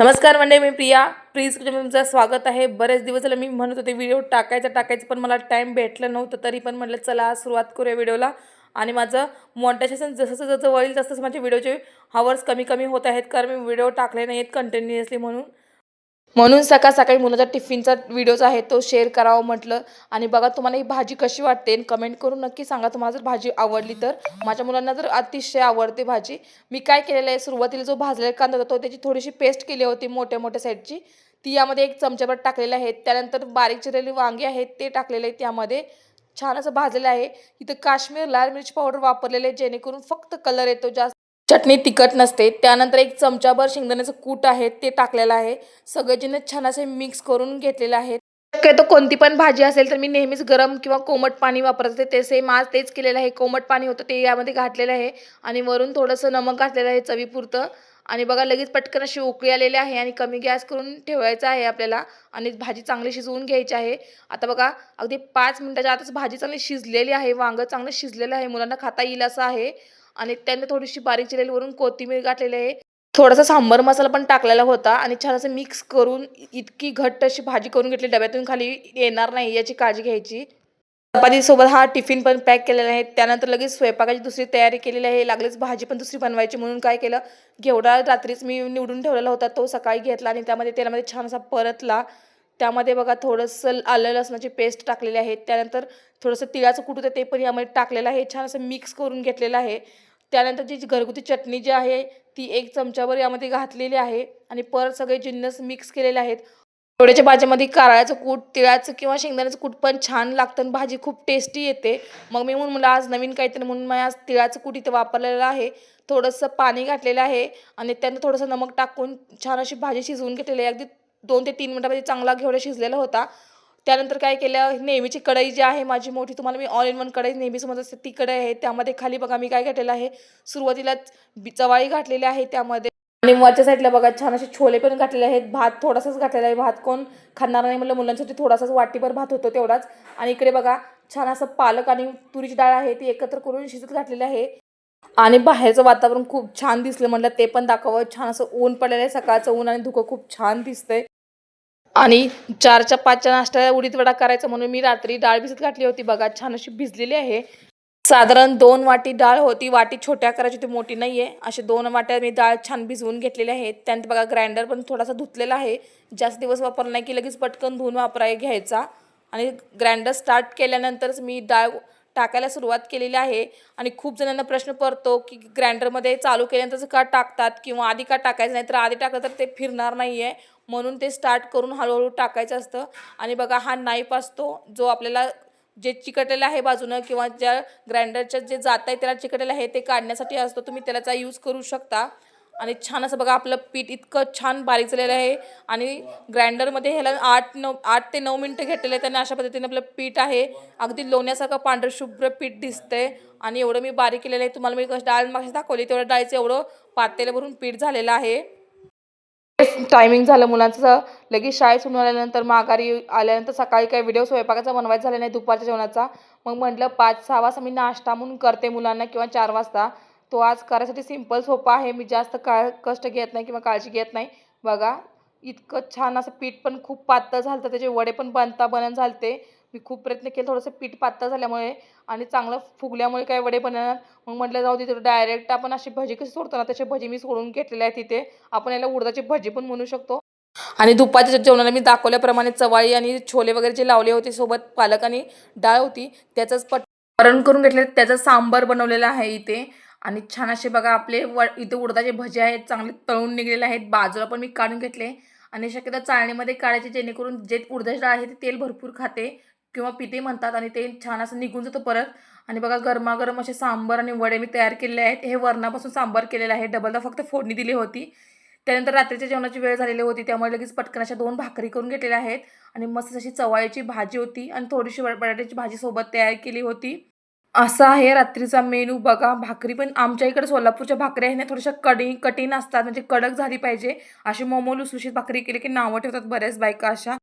नमस्कार मंडळी मी प्रिया. प्लीज तुमचं स्वागत आहे. बरेच दिवस झालं मी म्हणत होते व्हिडिओ टाकायचा टाकायचं. पण मला टाईम भेटलं नव्हतं तरी पण म्हटलं चला सुरुवात करूया व्हिडिओला. आणि माझं मॉनिटायझेशन जसं जसं जसं वळील तसं माझे व्हिडिओचे हावर्स कमी कमी होत आहेत कारण मी व्हिडिओ टाकले नाही आहेत कंटिन्युअसली म्हणून. म्हणून सकाळ सकाळी मुलाचा टिफिनचा व्हिडिओज आहे तो शेअर करावा म्हटलं. आणि बघा तुम्हाला ही भाजी कशी वाटते? कमेंट करून नक्की सांगा. तुम्हाला जर भाजी आवडली तर. माझ्या मुलांना तर अतिशय आवडते भाजी. मी काय केलेलं आहे सुरुवातीला जो भाजलेला कांदा होता तो त्याची थोडीशी पेस्ट केली होती मोठ्या मोठ्या साईडची ती यामध्ये एक चमच्याभर टाकलेले आहे. त्यानंतर बारीक चिरलेली वांगी आहेत ते टाकलेले आहे त्यामध्ये. छान असं भाजलेलं आहे. इथं काश्मीर लाल मिरची पावडर वापरलेले आहे जेणेकरून फक्त कलर येतो जास्त. चटणी तिखट नसते. त्यानंतर एक चमचाभर शेंगदाण्याचं कूट आहे ते टाकलेलं आहे. सगळेजण छान असे मिक्स करून घेतलेलं आहे. शक्यतो कोणती पण भाजी असेल तर मी नेहमीच गरम किंवा कोमट पाणी वापरते ते सेम आज तेच केलेलं आहे. कोमट पाणी होतं ते यामध्ये घातलेलं आहे. आणि वरून थोडंसं नमक घातलेलं आहे चवीपुरतं. आणि बघा लगेच पटकन अशी उकळी आलेली आहे आणि कमी गॅस करून ठेवायचं आहे आपल्याला. आणि भाजी चांगली शिजवून घ्यायची आहे. आता बघा अगदी पाच मिनटाच्या आतच भाजी चांगली शिजलेली आहे. वांगं चांगलं शिजलेलं आहे. मुलांना खाता येईल असं आहे. आणि त्यांनी थोडीशी बारीक चिरलेली वरून कोथिंबीर घातलेली आहे. थोडासा सांबर मसाला पण टाकलेला होता आणि छान असं मिक्स करून इतकी घट्ट अशी भाजी करून घेतली. डब्यातून खाली येणार नाही याची काळजी घ्यायची. चपातीसोबत हा टिफिन पण पॅक केलेला आहे. त्यानंतर लगेच स्वयंपाकाची दुसरी तयारी केलेली आहे. लागलीच भाजी पण दुसरी बनवायची म्हणून काय केलं? घेवडा रात्रीच मी निवडून ठेवलेला होता. तो सकाळी घेतला आणि त्यामध्ये तेलामध्ये छान असा परतला. त्यामध्ये बघा थोडंसं आलं लसणाची पेस्ट टाकलेली आहे. त्यानंतर थोडंसं तिळाचं कुट ते पण यामध्ये टाकलेलं आहे. छान असं मिक्स करून घेतलेलं आहे. त्यानंतर जी घरगुती चटणी जी आहे ती एक चमच्यावर यामध्ये घातलेली आहे आणि परत सगळे जिन्नस मिक्स केलेले आहेत. थोड्याच्या भाज्यामध्ये कारळ्याचं कूट तिळाचं किंवा शेंगदाण्याचं कूट पण छान लागतं आणि भाजी खूप टेस्टी येते. मग मी म्हणून मला आज नवीन काहीतरी म्हणून मी आज तिळाचं कूट इथे वापरलेलं आहे. थोडंसं पाणी घातलेलं आहे आणि त्यानं थोडंसं नमक टाकून छान अशी भाजी शिजवून घेतलेली आहे. अगदी दोन ते तीन मिनटामध्ये चांगला घेवडा शिजलेला होता. त्यानंतर काय केलं नेहमीची कढई जी आहे माझी मोठी तुम्हाला मी ऑल इन वन कढई नेहमी समज असते ती कढई आहे त्यामध्ये खाली बघा मी काय घातलेलं आहे. सुरुवातीलाच चवाळी घातलेली आहे त्यामध्ये. आणि वरच्या साईडला बघा छान असे छोले पण घातलेले आहेत भात थोडासाच घातलेला आहे भात कोण खाणार नाही म्हणलं मुलांसाठी थोडासाच वाटीभर भात होतो तेवढाच. आणि इकडे बघा छान असं पालक आणि तुरीची डाळ आहे ती एकत्र करून शिजत घातलेली आहे. आणि बाहेरचं वातावरण खूप छान दिसलं म्हटलं ते पण दाखवावं. छान असं ऊन पडलेलं आहे सकाळचं ऊन आणि धुकं खूप छान दिसतंय. आणि चारच्या पाचच्या नाश्त्याला उडीद वडा करायचा म्हणून मी रात्री डाळ भिजत घातली होती. बघा छान अशी भिजलेली आहे. साधारण दोन वाटी डाळ होती. वाटी छोट्या करायची होती मोठी नाही आहे असे दोन वाट्या मी डाळ छान भिजवून घेतलेल्या आहेत त्यानंतर बघा ग्राइंडर पण थोडासा धुतलेला आहे. जास्त दिवस वापरला नाही की लगेच पटकन धुवून वापराय घ्यायचा. आणि ग्राइंडर स्टार्ट केल्यानंतरच मी डाळ टाकायला सुरुवात केलेली आहे. आणि खूप जणांना प्रश्न पडतो की ग्राइंडरमध्ये चालू केल्यानंतरच का टाकतात किंवा आधी का टाकायचं नाही तर आधी टाकलं तर ते फिरणार नाही आहे म्हणून ते स्टार्ट करून हळूहळू टाकायचं असतं. आणि बघा हा नाईफ असतो जो आपल्याला जे चिकटलेलं आहे बाजूनं किंवा ज्या ग्राइंडरच्या जे जात आहे त्याला चिकटलेलं आहे ते काढण्यासाठी असतो. तुम्ही त्याचा यूज करू शकता. आणि छान असं बघा आपलं पीठ इतकं छान बारीक झालेलं आहे. आणि ग्राइंडरमध्ये ह्याला आठ नऊ आठ ते नऊ मिनटं घेतलेले आहेत त्यांना अशा पद्धतीने आपलं पीठ आहे. अगदी लोण्यासारखं पांढरं शुभ्र पीठ दिसतंय. आणि एवढं मी बारीक केलेलं आहे. तुम्हाला मी कसं डाळ मागशी दाखवली तेवढं डाळीचं एवढं पातेलं भरून पीठ झालेलं आहे. टायमिंग झालं मुलांचं. लगेच शाळेत सुरू आल्यानंतर माघारी आल्यानंतर सकाळी काही व्हिडिओ स्वयंपाकाचा बनवायचा झाला नाही दुपारच्या जेवणाचा. मग म्हटलं पाच सहा वाजता मी नाश्ता म्हणून करते मुलांना किंवा चार वाजता. तो आज करायसाठी सिंपल सोपा आहे. मी जास्त का कष्ट घेत नाही किंवा काळजी घेत नाही. बघा इतकं छान असं पीठ पण खूप पातळ झालं त्याचे वडे पण बनता बनन झालते. मी खूप प्रयत्न केले थोडंसं पीठ पातळ झाल्यामुळे आणि चांगलं फुगल्यामुळे काय वडे बनणार. मग म्हटलं जाऊ दे डायरेक्ट आपण अशी भजी कशी सोडतो ना तसे भजी मी सोडून घेतलेली आहे तिथे. आपण याला उडदाची भजी पण म्हणू शकतो. आणि दुपारच्या जेवणाला मी दाखवल्याप्रमाणे चवाळी आणि छोले वगैरे जे लावले होते सोबत पालक आणि डाळ होती त्याचंच पट वरण करून घेतले त्याचं सांबार बनवलेला आहे इथे. आणि छान असे बघा आपले व इथे उडदाचे भजे आहेत चांगले तळून निघलेले आहेत. बाजूला पण मी काढून घेतले. आणि शक्यतो चाळणीमध्ये काढायचे जेणेकरून जे उडदाची डाळ आहे ते तेल भरपूर खाते. किंवा पिते म्हणतात आणि ते छान असं निघून जातं परत. आणि बघा गरमागरम असे सांबार आणि वडे मी तयार केलेले आहेत. हे वरणापासून सांबार केलेलं आहे. डबलदा फक्त फोडणी दिली होती. त्यानंतर रात्रीच्या जेवणाची वेळ झालेली होती. त्यामुळे लगेच पटकन अशा दोन भाकरी करून घेतलेल्या आहेत. आणि मस्त अशी चवाळीची भाजी होती आणि थोडीशी बटाट्याची भाजी सोबत तयार केली होती. असा आहे रात्रीचा मेनू. बघा भाकरी पण आमच्या इकडे सोलापूरच्या भाकरी आहे ना थोड्याशा कडी कठीण असतात. म्हणजे कडक झाली पाहिजे. अशी मोमो लुसलुशीत भाकरी केली की नावं ठेवतात बऱ्याच बायका अशा.